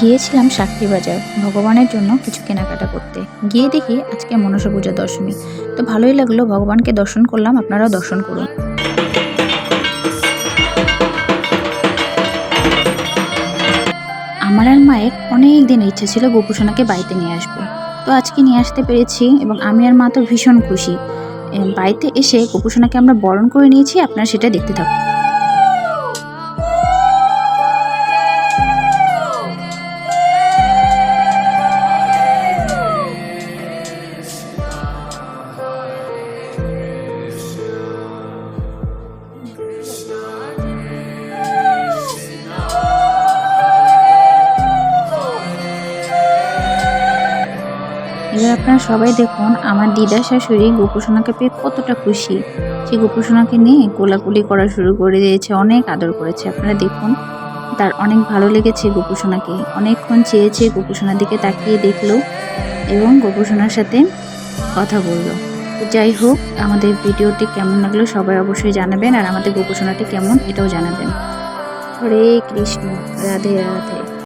গিয়েছিলাম সাক্ষী বাজার, ভগবানের জন্য কিছু কেনাকাটা করতে। গিয়ে দেখি আজকে মনসা পূজা দশমী। তো ভালোই লাগল, ভগবানকে দর্শন করলাম, আপনারাও দর্শন করুন। আমার আর মায়ের অনেক দিন ইচ্ছা ছিল গোপুসোনাকে বাড়িতে নিয়ে আসব। তো আজকে নিয়ে আসতে পেরেছি এবং আমি আর মা তো ভীষণ খুশি। বাড়িতে এসে গোপুসোনাকে আমরা বরণ করে নিয়েছি, আপনারা সেটা দেখতে থাকুন। এবার আপনারা সবাই দেখুন, আমার দিদা শাশুড়ি গোপুসোনাকে পেয়ে কতটা খুশি। সে গোপুসোনাকে নিয়ে কোলাকুলি করা শুরু করে দিয়েছে, অনেক আদর করেছে। আপনারা দেখুন, তার অনেক ভালো লেগেছে গোপুসোনাকে। অনেকক্ষণ চেয়েছে গোপুসোনার দিকে তাকিয়ে দেখল এবং গোপুসোনার সাথে কথা বলল। যাই হোক, আমাদের ভিডিওটি কেমন লাগল সবাই অবশ্যই জানাবেন, আর আমাদের গোপুসোনাটি কেমন এটাও জানাবেন। হরে কৃষ্ণ, রাধে রাধে।